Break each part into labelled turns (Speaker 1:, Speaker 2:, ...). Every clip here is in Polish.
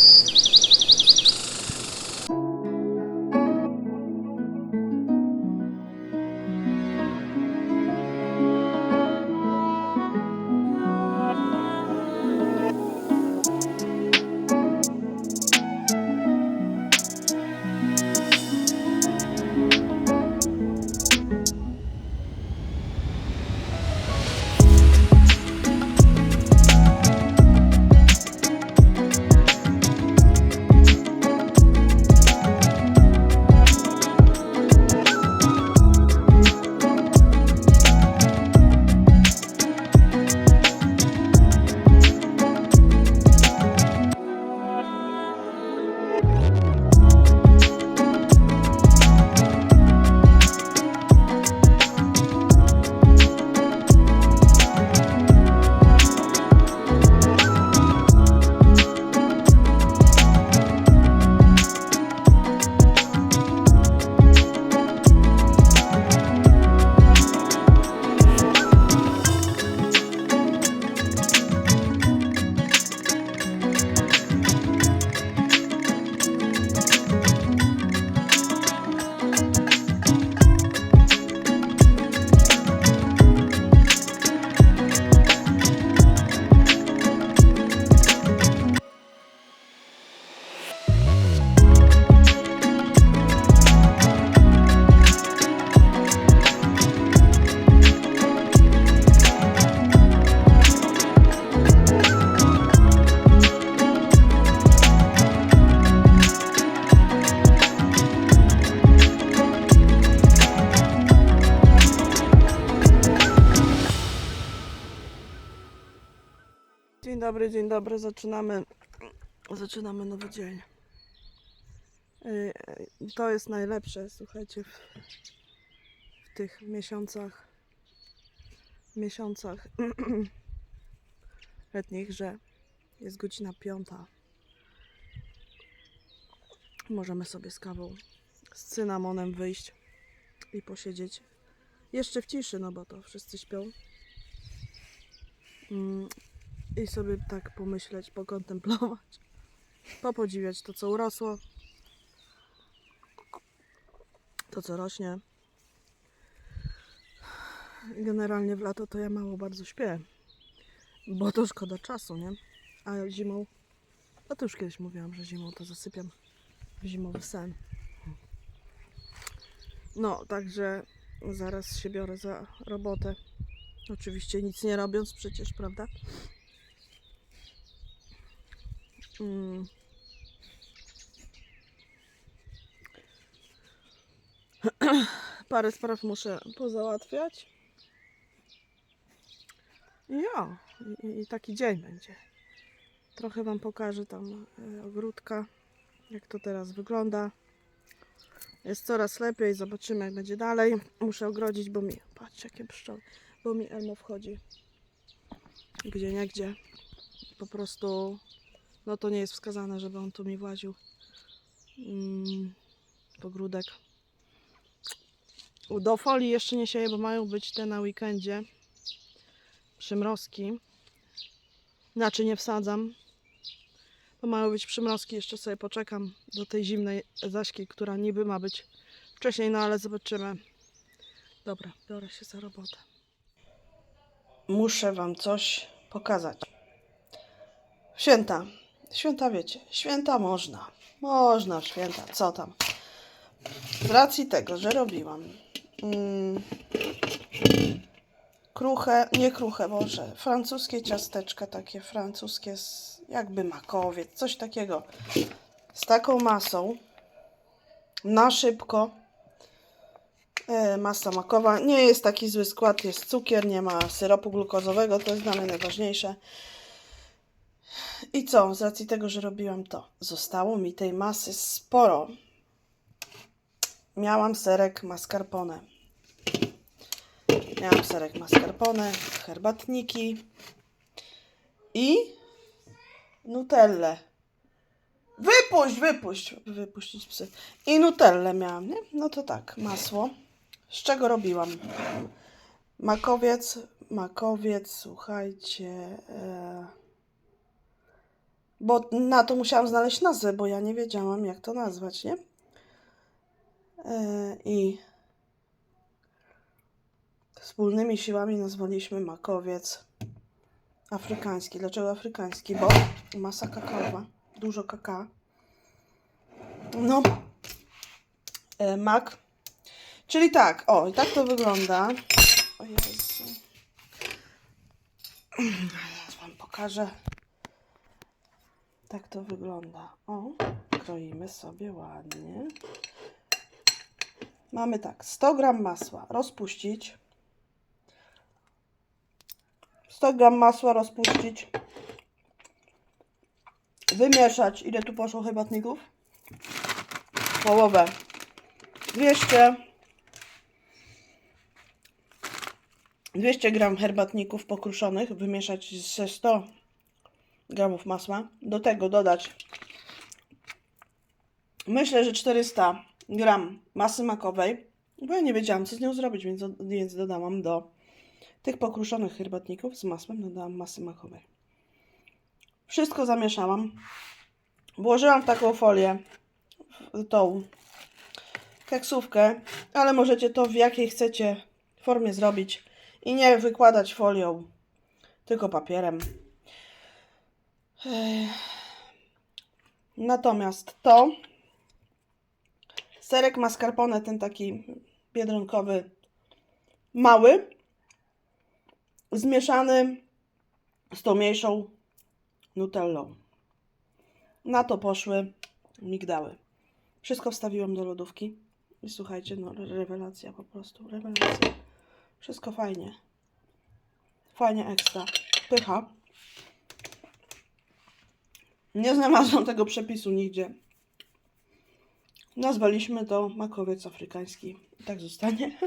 Speaker 1: あ。Dobry, dzień dobry. Zaczynamy, zaczynamy nowy dzień. Yy, To jest najlepsze, słuchajcie, w, w tych miesiącach, miesiącach letnich, że jest godzina piąta. Możemy sobie z kawą, z cynamonem wyjść i posiedzieć. Jeszcze w ciszy, no bo to wszyscy śpią. I sobie tak pomyśleć, pokontemplować, popodziwiać to, co urosło, to, co rośnie. Generalnie w lato to ja mało bardzo śpię, bo to szkoda czasu, nie? A zimą, no to już kiedyś mówiłam, że zimą to zasypiam w zimowy sen. No, także zaraz się biorę za robotę. Oczywiście nic nie robiąc przecież, prawda? Mm. Parę spraw muszę pozałatwiać. I ja, i, i taki dzień będzie. Trochę Wam pokażę tam e, ogródka, jak to teraz wygląda. Jest coraz lepiej, zobaczymy jak będzie dalej. Muszę ogrodzić, bo mi, patrz jakie pszczoły, bo mi Elmo wchodzi gdzie nie gdzie. Po prostu no to nie jest wskazane, żeby on tu mi właził. Mm, pogródek. Do folii jeszcze nie sieję, bo mają być te na weekendzie. Przymrozki. Znaczy nie wsadzam. Bo mają być przymrozki, jeszcze sobie poczekam do tej zimnej zaśki, która niby ma być wcześniej, no ale zobaczymy. Dobra, biorę się za robotę. Muszę Wam coś pokazać. Święta. Święta wiecie, święta można. Można w święta, co tam. Z racji tego, że robiłam mm, kruche, nie kruche, boże, francuskie ciasteczka, takie francuskie, jakby makowiec, coś takiego. Z taką masą, na szybko. E, masa makowa, nie jest taki zły skład, jest cukier, nie ma syropu glukozowego, to jest dla mnie najważniejsze. I co? Z racji tego, że robiłam to, zostało mi tej masy sporo. Miałam serek mascarpone. Miałam serek mascarpone, herbatniki i nutellę. Wypuść, wypuść, wypuścić psy. I nutellę miałam, nie? No to tak, masło. Z czego robiłam? Makowiec, makowiec, słuchajcie. E bo na to musiałam znaleźć nazwę, bo ja nie wiedziałam, jak to nazwać, nie? E, I wspólnymi siłami nazwaliśmy makowiec afrykański. Dlaczego afrykański? Bo masa kakaowa, dużo kakao. No, e, mak. Czyli tak, o, i tak to wygląda. O Jezu. Zaraz Wam pokażę. Tak to wygląda. O, kroimy sobie ładnie. Mamy tak, 100 gram masła rozpuścić. 100 gram masła rozpuścić. Wymieszać. Ile tu poszło herbatników? Połowę. 200 200 gram herbatników pokruszonych wymieszać ze 100 gramów masła. Do tego dodać myślę, że 400 gram masy makowej, bo ja nie wiedziałam co z nią zrobić, więc, więc dodałam do tych pokruszonych herbatników z masłem, dodałam masy makowej. Wszystko zamieszałam. Włożyłam w taką folię, w tą keksówkę, ale możecie to w jakiej chcecie formie zrobić i nie wykładać folią, tylko papierem. Natomiast to serek mascarpone, ten taki biedronkowy, mały, zmieszany z tą mniejszą nutellą. Na to poszły migdały. Wszystko wstawiłam do lodówki. I słuchajcie, no rewelacja po prostu, rewelacja. Wszystko fajnie. Fajnie ekstra. Pycha. Nie znalazłam tego przepisu nigdzie. Nazwaliśmy to makowiec afrykański. Tak zostanie.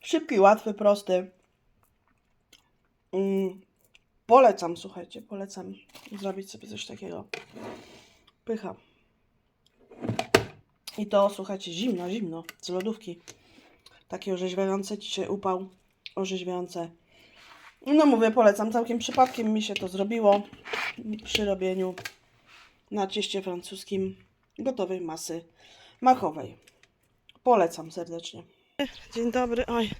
Speaker 1: Szybki, łatwy, prosty. Mm, polecam, słuchajcie, polecam zrobić sobie coś takiego. Pycha. I to, słuchajcie, zimno, zimno, z lodówki. Takie orzeźwiające, dzisiaj upał, orzeźwiające. No mówię, polecam, całkiem przypadkiem mi się to zrobiło przy robieniu na cieście francuskim gotowej masy makowej. Polecam serdecznie. Dzień dobry, oj.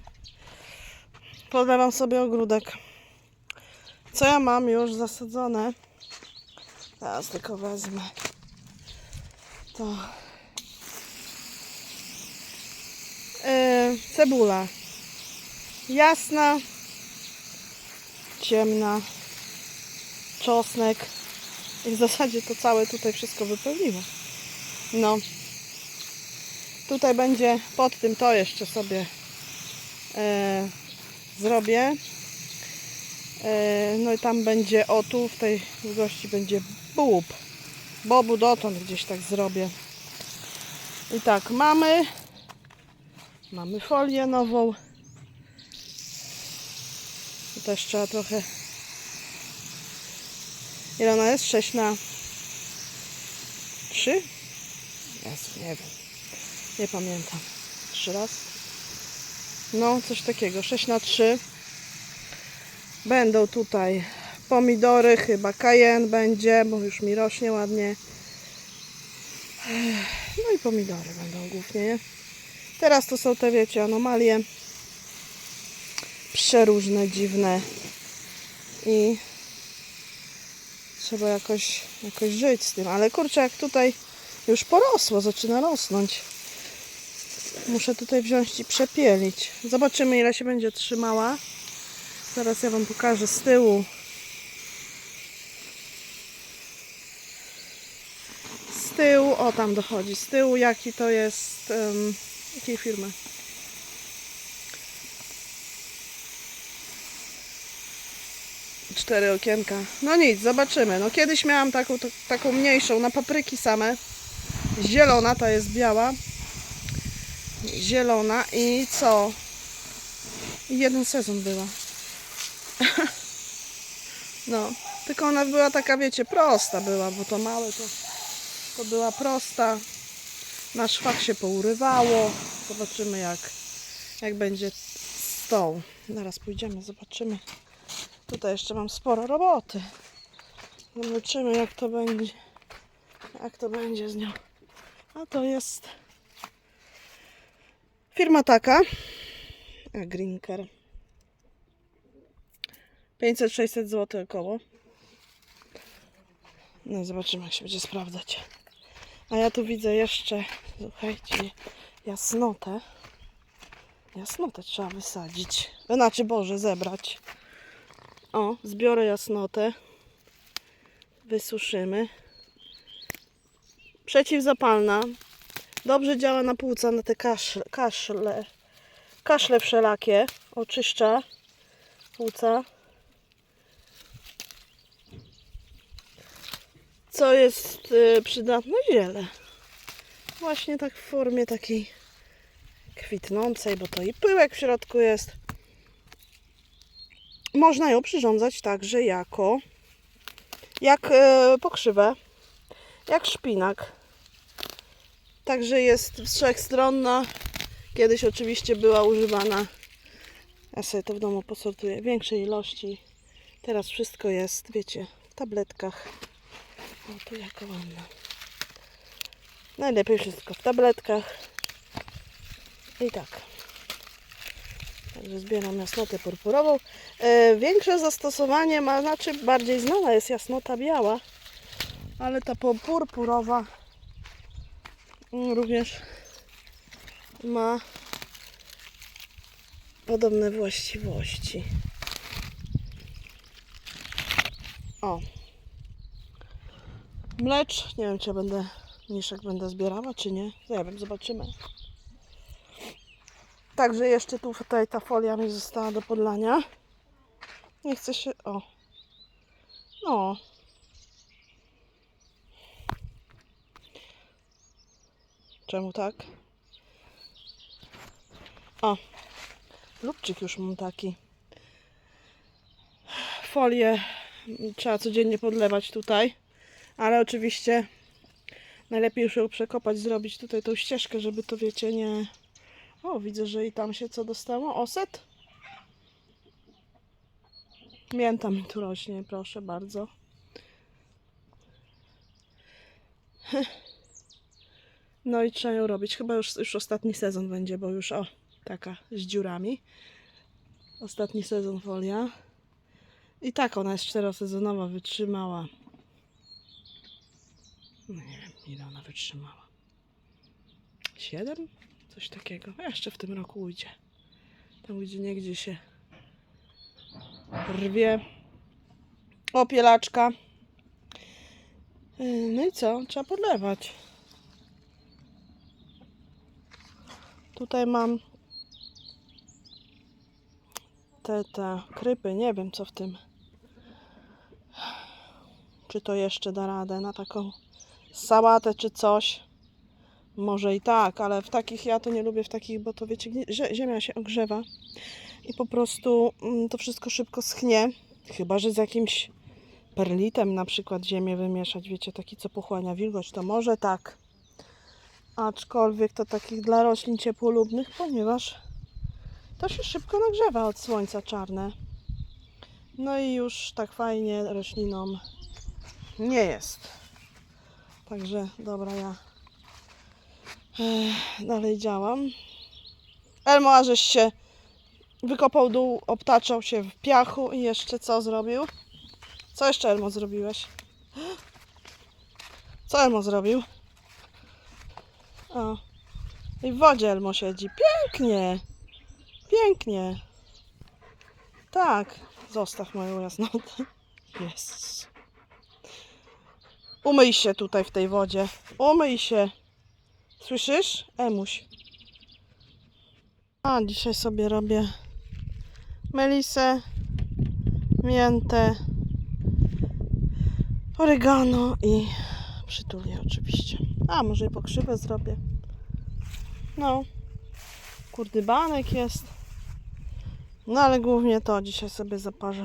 Speaker 1: Podlewam sobie ogródek. Co ja mam już zasadzone? Teraz tylko wezmę to. Yy, cebula. Jasna, ciemna, czosnek. I w zasadzie to całe tutaj wszystko wypełniło. No. Tutaj będzie pod tym to jeszcze sobie e, zrobię. E, no i tam będzie, o tu w tej długości będzie bób. Bobu dotąd gdzieś tak zrobię. I tak, mamy mamy folię nową. Też trzeba trochę Ile ona jest? 6 na 3? Jezu, nie wiem. Nie pamiętam. Trzy raz? No, coś takiego. 6 na 3. Będą tutaj pomidory, chyba kajen będzie, bo już mi rośnie ładnie. No i pomidory będą głównie, nie? Teraz to są te, wiecie, anomalie. Przeróżne, dziwne. I trzeba jakoś, jakoś żyć z tym. Ale kurczę, jak tutaj już porosło, zaczyna rosnąć. Muszę tutaj wziąć i przepielić. Zobaczymy, ile się będzie trzymała. Zaraz ja Wam pokażę z tyłu. Z tyłu, o tam dochodzi, z tyłu jaki to jest, um, jakiej firmy? Cztery okienka. No nic, zobaczymy. No kiedyś miałam taką, to, taką mniejszą, na papryki same. Zielona, ta jest biała. Zielona i co? Jeden sezon była. No, tylko ona była taka, wiecie, prosta była, bo to małe to, to była prosta. Na szwach się pourywało. Zobaczymy jak, jak będzie z tą. Zaraz pójdziemy, zobaczymy. Tutaj jeszcze mam sporo roboty. Zobaczymy jak to będzie. Jak to będzie z nią. A to jest firma taka. Grinker. 500-600 zł około. No i zobaczymy jak się będzie sprawdzać. A ja tu widzę jeszcze, słuchajcie, jasnotę. Jasnotę trzeba wysadzić. Znaczy, Boże, zebrać. O, zbiorę jasnotę. Wysuszymy. Przeciwzapalna. Dobrze działa na płuca, na te kaszle, kaszle, kaszle wszelakie. Oczyszcza płuca. Co jest y, przydatne? Ziele. Właśnie tak w formie takiej kwitnącej, bo to i pyłek w środku jest. Można ją przyrządzać także jako jak e, pokrzywę, jak szpinak. Także jest wszechstronna. Kiedyś oczywiście była używana. Ja sobie to w domu posortuję większej ilości. Teraz wszystko jest, wiecie, w tabletkach. O, tu jaka ładna. Najlepiej wszystko w tabletkach. I tak. Także zbieram jasnotę purpurową. E, większe zastosowanie ma, znaczy bardziej znana jest jasnota biała, ale ta purpurowa mm, również ma podobne właściwości. O. Mlecz. Nie wiem, czy będę niszek będę zbierała, czy nie. Nie zobaczymy. Także jeszcze tu tutaj ta folia mi została do podlania. Nie chcę się. O. No. Czemu tak? O. Lubczyk już mam taki. Folię trzeba codziennie podlewać tutaj. Ale oczywiście najlepiej już ją przekopać, zrobić tutaj tą ścieżkę, żeby to wiecie nie. O, widzę, że i tam się co dostało. Oset? Mięta mi tu rośnie, proszę bardzo. No i trzeba ją robić. Chyba już, już ostatni sezon będzie, bo już o, taka z dziurami. Ostatni sezon folia. I tak ona jest czterosezonowa, wytrzymała. No nie wiem, ile ona wytrzymała. Siedem? Coś takiego. Jeszcze w tym roku ujdzie. Tam gdzie niegdzie się rwie. Opielaczka. Yy, No i co? Trzeba podlewać. Tutaj mam te, te krypy. Nie wiem co w tym. Czy to jeszcze da radę na taką sałatę czy coś. Może i tak, ale w takich ja to nie lubię w takich, bo to wiecie, zie- ziemia się ogrzewa i po prostu mm, to wszystko szybko schnie. Chyba, że z jakimś perlitem na przykład ziemię wymieszać, wiecie, taki co pochłania wilgoć, to może tak. Aczkolwiek to takich dla roślin ciepłolubnych, ponieważ to się szybko nagrzewa od słońca czarne. No i już tak fajnie roślinom nie jest. Także dobra, ja Dalej działam. Elmo, a żeś się wykopał dół, obtaczał się w piachu i jeszcze co zrobił? Co jeszcze Elmo zrobiłeś? Co Elmo zrobił? O. I w wodzie Elmo siedzi. Pięknie! Pięknie! Tak. Zostaw moją jasnotę. Jezus. Umyj się tutaj w tej wodzie. Umyj się. Słyszysz? Emuś. A, dzisiaj sobie robię melisę, miętę, oregano i przytulię oczywiście. A, może i pokrzywę zrobię. No. Kurdybanek jest. No ale głównie to dzisiaj sobie zaparzę